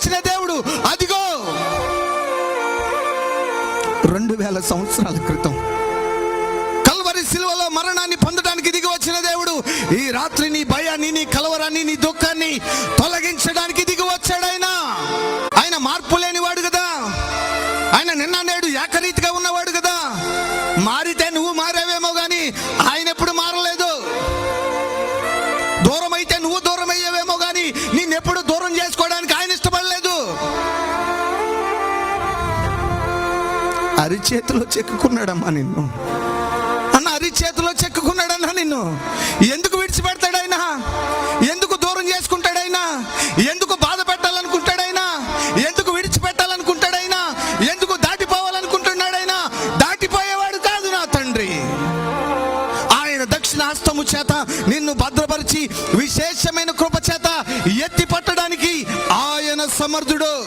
వచ్చిన దేవుడు అదిగో! రెండు వేల సంవత్సరాల క్రితం కల్వరి సిల్వలో మరణాన్ని పొందడానికి దిగి వచ్చిన దేవుడు ఈ రాత్రి నీ భయాన్ని నీ కలవరాన్ని నీ దుఃఖాన్ని తొలగించడానికి దిగి వచ్చాడైనా ఆయన. మార్పు లేనివాడు కదా. ఆయన నిన్న నేడు ఏకరీతిగా ఉన్నవాడు కదా. మారితే నువ్వు మారేవేమో గాని ఆయన ఎప్పుడు మారలేదు. దూరం అయితే నువ్వు దూరం అయ్యేవేమో కానీ నిన్నెప్పుడు దూరం చేసుకో అరిచేతిలో చెక్కుకున్నాడమ్మా నిన్ను. అన్న అరిచేతిలో చెక్కుకున్నాడన్నా నిన్ను. ఎందుకు విడిచిపెడతాడైనా? ఎందుకు దూరం చేసుకుంటాడైనా? ఎందుకు బాధ పెట్టాలనుకుంటాడైనా? ఎందుకు విడిచిపెట్టాలనుకుంటాడైనా? ఎందుకు దాటిపోవాలనుకుంటున్నాడైనా? దాటిపోయేవాడు కాదు నా తండ్రి. ఆయన దక్షిణ హస్తము చేత నిన్ను భద్రపరిచి విశేషమైన కృప చేత ఎత్తి పట్టడానికి ఆయన సమర్థుడు.